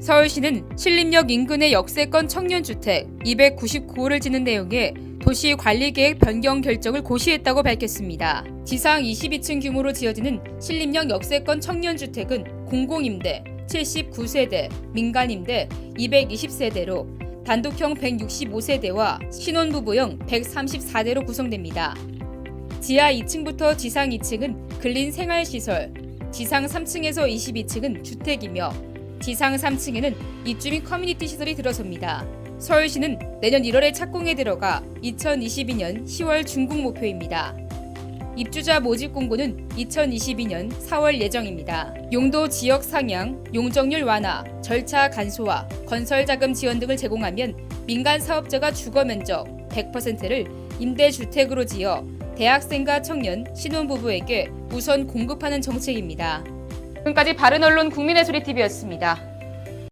서울시는 신림역 인근의 역세권 청년주택 299호를 짓는 내용의 도시 관리계획 변경 결정을 고시했다고 밝혔습니다. 지상 22층 규모로 지어지는 신림역 역세권 청년주택은 공공임대 79세대, 민간임대 220세대로 단독형 165세대와 신혼부부형 134대로 구성됩니다. 지하 2층부터 지상 2층은 근린 생활시설, 지상 3층에서 22층은 주택이며 지상 3층에는 입주 민 커뮤니티 시설이 들어섭니다. 서울시는 내년 1월에 착공에 들어가 2022년 10월 중국 목표입니다. 입주자 모집 공고는 2022년 4월 예정입니다. 용도 지역 상향, 용적률 완화, 절차 간소화, 건설 자금 지원 등을 제공하면 민간 사업자가 주거 면적 100%를 임대주택으로 지어 대학생과 청년, 신혼부부에게 우선 공급하는 정책입니다. 지금까지 바른언론 국민의 소리 TV였습니다.